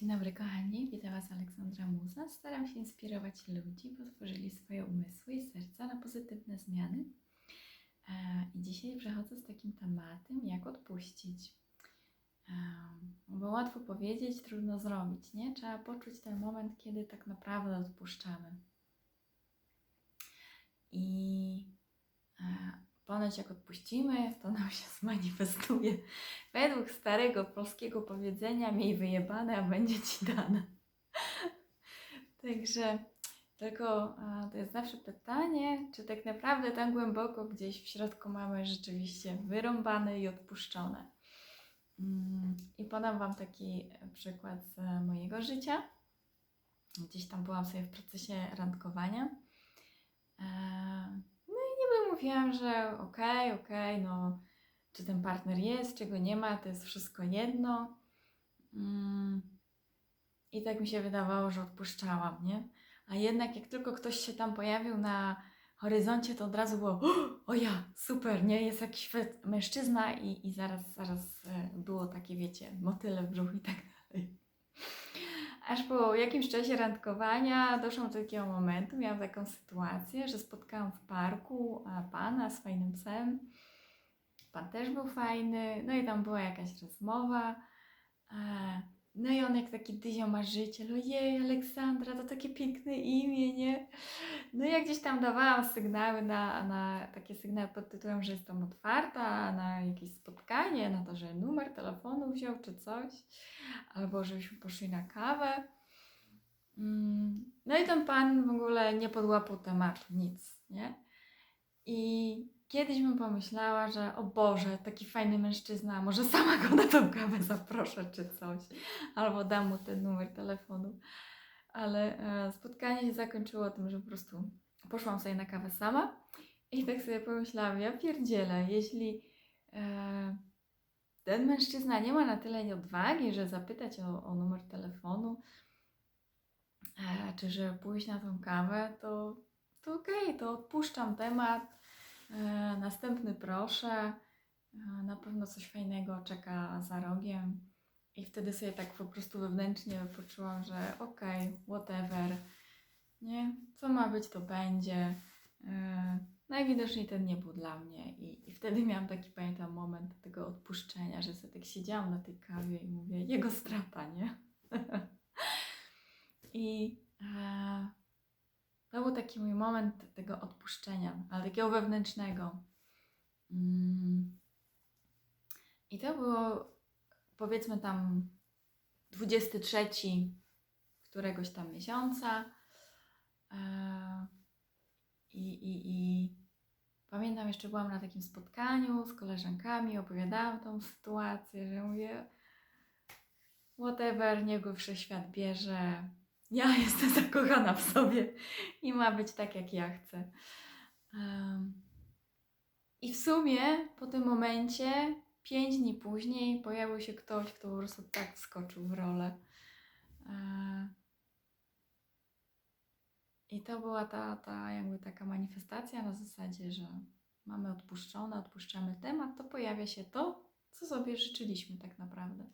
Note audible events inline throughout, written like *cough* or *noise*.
Dzień dobry kochani, witam Was Aleksandra Muza. Staram się inspirować ludzi, by otworzyli swoje umysły i serca na pozytywne zmiany. E, I dzisiaj przechodzę z takim tematem, jak odpuścić. E, Bo łatwo powiedzieć, trudno zrobić, nie? Trzeba poczuć ten moment, kiedy tak naprawdę odpuszczamy. I e, ponoć jak odpuścimy, to nam się zmanifestuje. Według starego polskiego powiedzenia, miej wyjebane, a będzie ci dane. Także tylko to jest zawsze pytanie, czy tak naprawdę tam głęboko gdzieś w środku mamy rzeczywiście wyrąbane i odpuszczone. Mm, I podam Wam taki przykład z mojego życia. Gdzieś tam byłam sobie w procesie randkowania. Mówiłam, że okej, okej, no czy ten partner jest, czy go nie ma, to jest wszystko jedno. Mm. I tak mi się wydawało, że odpuszczałam, nie? A jednak jak tylko ktoś się tam pojawił na horyzoncie, to od razu było o ja, super, nie? Jest jakiś mężczyzna i, i zaraz, zaraz e, było takie, wiecie, motyle w brzuchu i tak dalej. Aż po jakimś czasie randkowania doszłam do takiego momentu, miałam taką sytuację, że spotkałam w parku pana z fajnym psem. Pan też był fajny, no i tam była jakaś rozmowa. No i on jak taki dyzio marzyciel, ojej Aleksandra, to takie piękne imię, nie? No i ja gdzieś tam dawałam sygnały na, na takie sygnały pod tytułem, że jestem otwarta na jakieś spotkanie, na to, że numer telefonu wziął czy coś, albo żebyśmy poszli na kawę. Mm, No i ten pan w ogóle nie podłapał tematu, nic, nie? I kiedyś bym pomyślała, że o Boże, taki fajny mężczyzna, może sama go na tą kawę zaproszę czy coś, albo dam mu ten numer telefonu. Ale e, spotkanie się zakończyło tym, że po prostu poszłam sobie na kawę sama i tak sobie pomyślałam, ja pierdzielę, jeśli e, ten mężczyzna nie ma na tyle odwagi, że zapytać o, o numer telefonu, e, czy że pójść na tą kawę, to, to okej, to odpuszczam temat. E, następny proszę. E, na pewno coś fajnego czeka za rogiem. I wtedy sobie tak po prostu wewnętrznie poczułam, że okej, whatever. Nie? Co ma być, to będzie. E, najwidoczniej ten nie był dla mnie. I, I wtedy miałam taki, pamiętam, moment tego odpuszczenia, że sobie tak siedziałam na tej kawie i mówię, jego strata, nie? *laughs* I e, to był taki mój moment tego odpuszczenia, ale takiego wewnętrznego. Mm. I to było powiedzmy tam 23 któregoś tam miesiąca. E, I, i, I pamiętam, jeszcze byłam na takim spotkaniu z koleżankami, opowiadałam tą sytuację, że mówię, whatever, niech go wszechświat bierze. Ja *laughs* jestem zakochana w sobie i ma być tak, jak ja chcę. Em, I w sumie po tym momencie, pięć dni później, pojawił się ktoś, kto po prostu tak wskoczył w rolę. E, I to była ta, ta jakby taka manifestacja na zasadzie, że mamy odpuszczone, odpuszczamy temat, to pojawia się to, co sobie życzyliśmy tak naprawdę.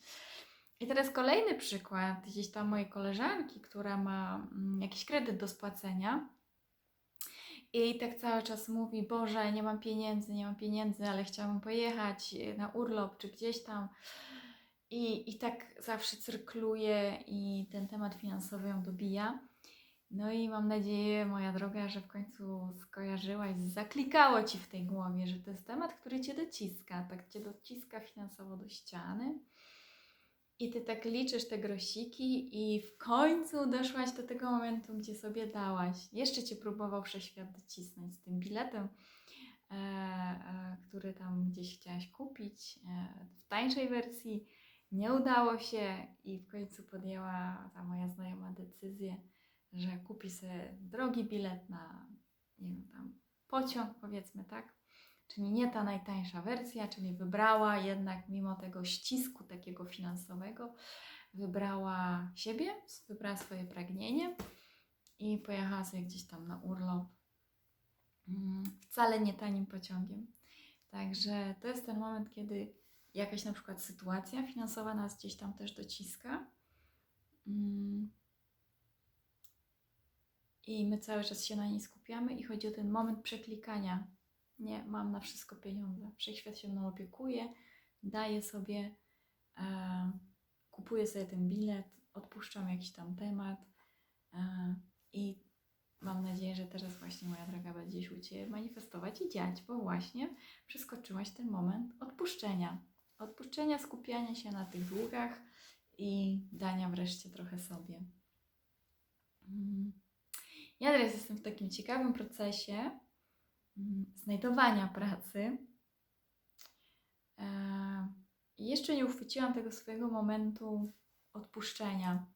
I teraz kolejny przykład, gdzieś tam mojej koleżanki, która ma mm, jakiś kredyt do spłacenia. I tak cały czas mówi, Boże, nie mam pieniędzy, nie mam pieniędzy, ale chciałabym pojechać e, na urlop czy gdzieś tam. I, I tak zawsze cyrkluje i ten temat finansowy ją dobija. No i mam nadzieję, moja droga, że w końcu skojarzyłaś, zaklikało Ci w tej głowie, że to jest temat, który Cię dociska, tak Cię dociska finansowo do ściany. I Ty tak liczysz te grosiki i w końcu doszłaś do tego momentu, gdzie sobie dałaś. Jeszcze Cię próbował wszechświat docisnąć z tym biletem, e, e, który tam gdzieś chciałaś kupić e, w tańszej wersji. Nie udało się i w końcu podjęła ta moja znajoma decyzję, że kupi sobie drogi bilet na, nie wiem, tam pociąg, powiedzmy, tak? Czyli nie ta najtańsza wersja, czyli wybrała jednak mimo tego ścisku takiego finansowego, wybrała siebie, wybrała swoje pragnienie i pojechała sobie gdzieś tam na urlop. Mm, Wcale nie tanim pociągiem. Także to jest ten moment, kiedy jakaś na przykład sytuacja finansowa nas gdzieś tam też dociska. Mm. I my cały czas się na niej skupiamy i chodzi o ten moment przeklikania. Nie, mam na wszystko pieniądze. Wszechświat się mną opiekuje, daję sobie, e, kupuję sobie ten bilet, odpuszczam jakiś tam temat e, i mam nadzieję, że teraz właśnie moja droga będzie się u Ciebie manifestować i dziać, bo właśnie przeskoczyłaś ten moment odpuszczenia. Odpuszczenia, skupiania się na tych długach i dania wreszcie trochę sobie. Mm. Ja teraz jestem w takim ciekawym procesie znajdowania pracy. E, i Jeszcze nie uchwyciłam tego swojego momentu odpuszczenia.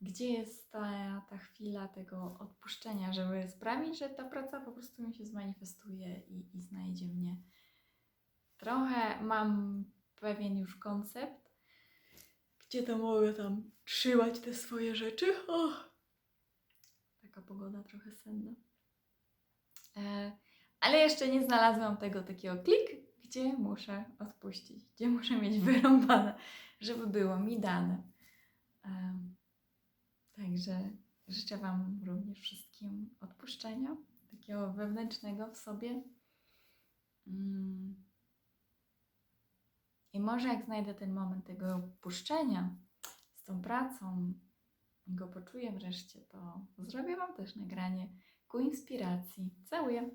Gdzie jest ta, ta chwila tego odpuszczenia, żeby sprawić, że ta praca po prostu mi się zmanifestuje i, i znajdzie mnie. Trochę mam pewien już koncept, gdzie to mogę tam trzymać te swoje rzeczy. O! Taka pogoda trochę senna. E, ale jeszcze nie znalazłam tego takiego klik, gdzie muszę odpuścić, gdzie muszę mieć *laughs* wyrąbane, żeby było mi dane. Także życzę Wam również wszystkim odpuszczenia, takiego wewnętrznego w sobie. Mm. I może jak znajdę ten moment tego odpuszczenia z tą pracą, go poczuję wreszcie, to zrobię Wam też nagranie ku inspiracji. Całuję!